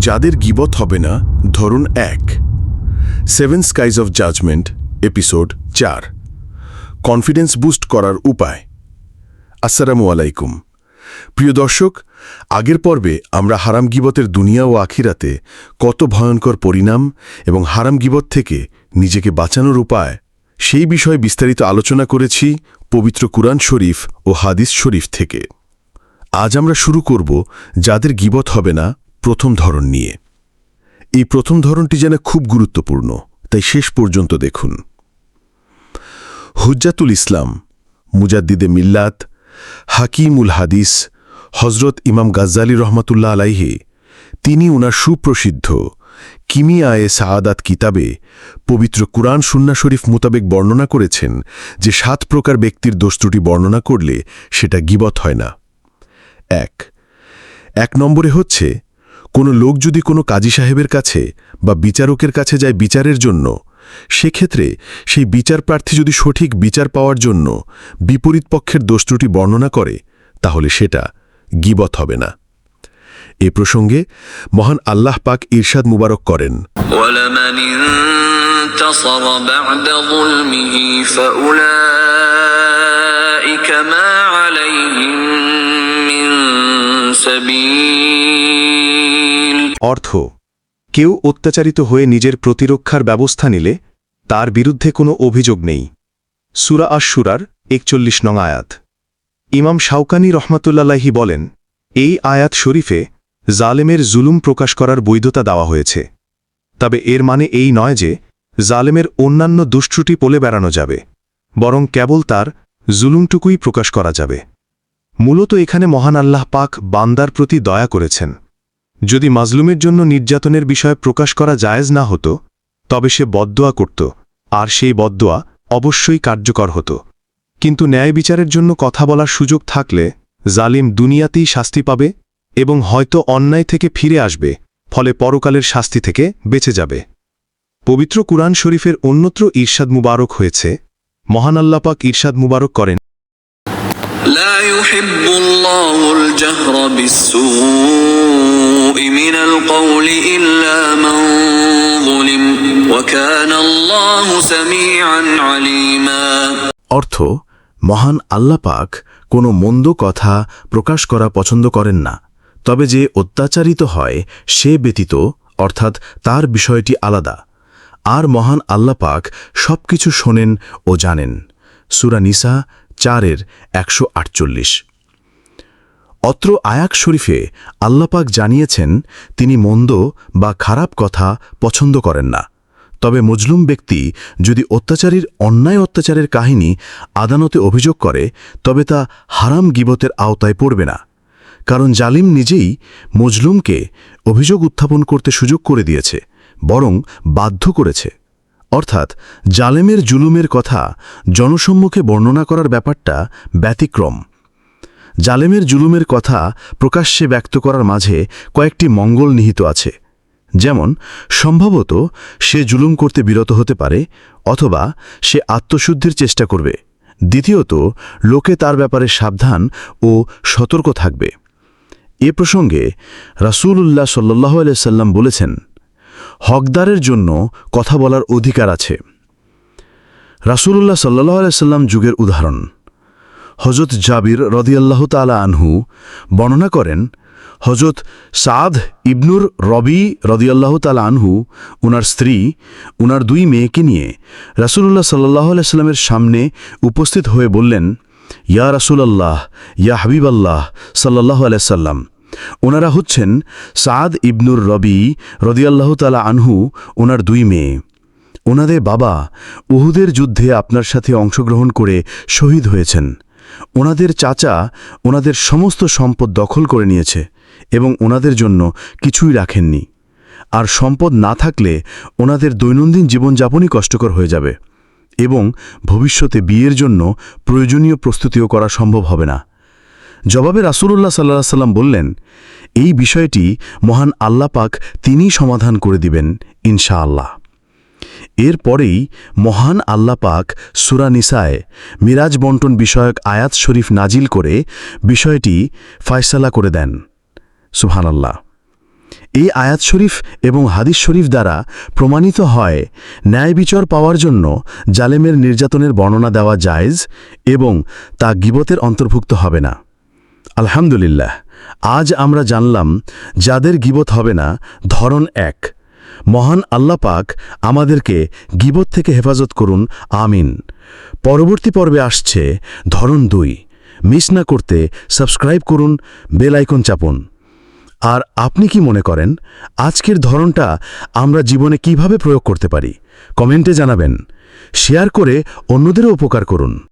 যাদের গিবত হবে না, ধরুন এক। Seven skies of judgement, episode চার। কনফিডেন্স বুস্ট করার উপায়। আসসালামু আলাইকুম। প্রিয় দর্শক, আগের পর্বে আমরা হারাম গিবতের দুনিয়া ও আখিরাতে কত ভয়ঙ্কর পরিণাম এবং হারাম গিবত থেকে নিজেকে বাঁচানোর উপায়, সেই বিষয়ে বিস্তারিত আলোচনা করেছি পবিত্র কুরআন শরীফ ও হাদিস শরীফ থেকে। আজ আমরা শুরু করব যাদের গিবত হবে না প্রথম ধরন নিয়ে। এই প্রথম ধরনটি যেন খুব গুরুত্বপূর্ণ, তাই শেষ পর্যন্ত দেখুন। হুজ্জাতুল ইসলাম, মুজাদ্দিদে মিল্লাত, হাকিমুল হাদিস হজরত ইমাম গাজ্জালি রহমতুল্লাহ আলাইহে, তিনি উনার সুপ্রসিদ্ধ কিমিয়ায়ে সাআদাত কিতাবে পবিত্র কুরআন সুন্না শরীফ মোতাবেক বর্ণনা করেছেন যে সাত প্রকার ব্যক্তির দোষত্রুটি বর্ণনা করলে সেটা গিবত হয় না। এক এক নম্বরে হচ্ছে কোনো লোক যদি কোনো কাজী সাহেবের কাছে বা বিচারকের কাছে যায় বিচারের জন্য, সেক্ষেত্রে সেই বিচার প্রার্থী যদি সঠিক বিচার পাওয়ার জন্য বিপরীত পক্ষের দোষ বর্ণনা করে, তাহলে সেটা গিবত হবে না। এ প্রসঙ্গে মহান আল্লাহ পাক ইরশাদ মুবারক করেন। সবী অর্থ, কেউ অত্যাচারিত হয়ে নিজের প্রতিরক্ষার ব্যবস্থা নিলে তার বিরুদ্ধে কোনো অভিযোগ নেই। সুরা আশুরার একচল্লিশ নং আয়াত। ইমাম শাউকানি রহমতুল্লাহি বলেন, এই আয়াত শরীফে জালেমের জুলুম প্রকাশ করার বৈধতা দেওয়া হয়েছে। তবে এর মানে এই নয় যে জালেমের অন্যান্য দুষ্ট্রুটি পোলে বেড়ানো যাবে, বরং কেবল তার জুলুমটুকুই প্রকাশ করা যাবে। মূলত এখানে মহান আল্লাহ পাক বান্দার প্রতি দয়া করেছেন। যদি মাজলুমের জন্য নির্যাতনের বিষয়ে প্রকাশ করা জায়েজ না হতো, তবে সে বদদোয়া করত, আর সেই বদদোয়া অবশ্যই কার্যকর হতো। কিন্তু ন্যায় বিচারের জন্য কথা বলার সুযোগ থাকলে জালিম দুনিয়াতেই শাস্তি পাবে এবং হয়তো অন্যায় থেকে ফিরে আসবে, ফলে পরকালের শাস্তি থেকে বেঁচে যাবে। পবিত্র কুরআন শরীফের অন্যত্র ঈর্ষাদ মুবারক হয়েছে। মহান আল্লাপাক ঈর্ষাদ মুবারক করেন। لا يحب الله الجهر بالسوء من القول إلا من ظلم وكان الله سميعا عليما অর্থ মহান আল্লাপাক কোনো মন্দ কথা প্রকাশ করা পছন্দ করেন না তবে যে অত্যাচারিত হয় সে ব্যতীত অর্থাৎ তার বিষয়টি আলাদা আর মহান আল্লাপাক সব কিছু শোনেন ও জানেন সুরা নিসা চারের একশো আটচল্লিশ। অত্র আয়াক শরীফে আল্লাপাক জানিয়েছেন, তিনি মন্দ বা খারাপ কথা পছন্দ করেন না। তবে মজলুম ব্যক্তি যদি অত্যাচারীর অন্যায় অত্যাচারের কাহিনী আদালতে অভিযোগ করে, তবে তা হারাম গিবতের আওতায় পড়বে না। কারণ জালিম নিজেই মজলুমকে অভিযোগ উত্থাপন করতে সুযোগ করে দিয়েছে, বরং বাধ্য করেছে। অর্থাৎ জালেমের জুলুমের কথা জনসম্মুখে বর্ণনা করার ব্যাপারটা ব্যতিক্রম। জালেমের জুলুমের কথা প্রকাশ্যে ব্যক্ত করার মাঝে কয়েকটি মঙ্গল নিহিত আছে। যেমন, সম্ভবত সে জুলুম করতে বিরত হতে পারে অথবা সে আত্মশুদ্ধির চেষ্টা করবে। দ্বিতীয়ত, লোকে তার ব্যাপারে সাবধান ও সতর্ক থাকবে। এ প্রসঙ্গে রাসুল উল্লাহ সাল্লাহ আলিয়া সাল্লাম বলেছেন হকদারের জন্য কথা বলার অধিকার আছে। রাসূলুল্লাহ সাল্লাহ সাল্লাম যুগের উদাহরণ। হজরত জাবির রদিয়াল্লাহ তালা আনহু বর্ণনা করেন হজরত সাদ ইবনুর রবি রদিয়াল্লাহ তালা আনহু, উনার স্ত্রী, উনার দুই মেয়েকে নিয়ে রাসূলুল্লাহ সাল্লাহ সাল্লামের সামনে উপস্থিত হয়ে বললেন, ইয়া রাসূলাল্লাহ, ইয়া হাবিবাল্লাহ সাল্লাহ আলাইসাল্লাম ওনারা হচ্ছেন সাদ ইবনুর রবি রদিয়াল্লাহ তালা আনহু ওনার দুই মেয়ে। ওনাদের বাবা উহুদের যুদ্ধে আপনার সাথে অংশগ্রহণ করে শহীদ হয়েছেন। ওনাদের চাচা ওনাদের সমস্ত সম্পদ দখল করে নিয়েছে এবং ওনাদের জন্য কিছুই রাখেননি। আর সম্পদ না থাকলে ওনাদের দৈনন্দিন জীবনযাপনই কষ্টকর হয়ে যাবে এবং ভবিষ্যতে বিয়ের জন্য প্রয়োজনীয় প্রস্তুতিও করা সম্ভব হবে না। জবাবে রাসূলুল্লাহ সাল্লাহ সাল্লাম বললেন, এই বিষয়টি মহান আল্লাহ পাক তিনিই সমাধান করে দিবেন, ইনশাআল্লাহ। এরপরেই মহান আল্লাহ পাক সুরা নিসায় মিরাজ বন্টন বিষয়ক আয়াত শরীফ নাজিল করে বিষয়টি ফায়সালা করে দেন। সুবহানাল্লাহ। এই আয়াত শরীফ এবং হাদিস শরীফ দ্বারা প্রমাণিত হয় ন্যায় বিচার পাওয়ার জন্য জালেমের নির্যাতনের বর্ণনা দেওয়া জায়জ এবং তা গিবতের অন্তর্ভুক্ত হবে না। আলহামদুলিল্লাহ, আজ আমরা জানলাম যাদের গিবত হবে না ধরন এক। মহান আল্লাহ পাক আমাদেরকে গিবত থেকে হেফাজত করুন, আমিন। পরবর্তী পর্বে আসছে ধরন দুই। মিস না করতে সাবস্ক্রাইব করুন, বেল আইকন চাপুন। আর আপনি কি মনে করেন, আজকের ধরনটা আমরা জীবনে কীভাবে প্রয়োগ করতে পারি? কমেন্টে জানাবেন। শেয়ার করে অন্যদেরও উপকার করুন।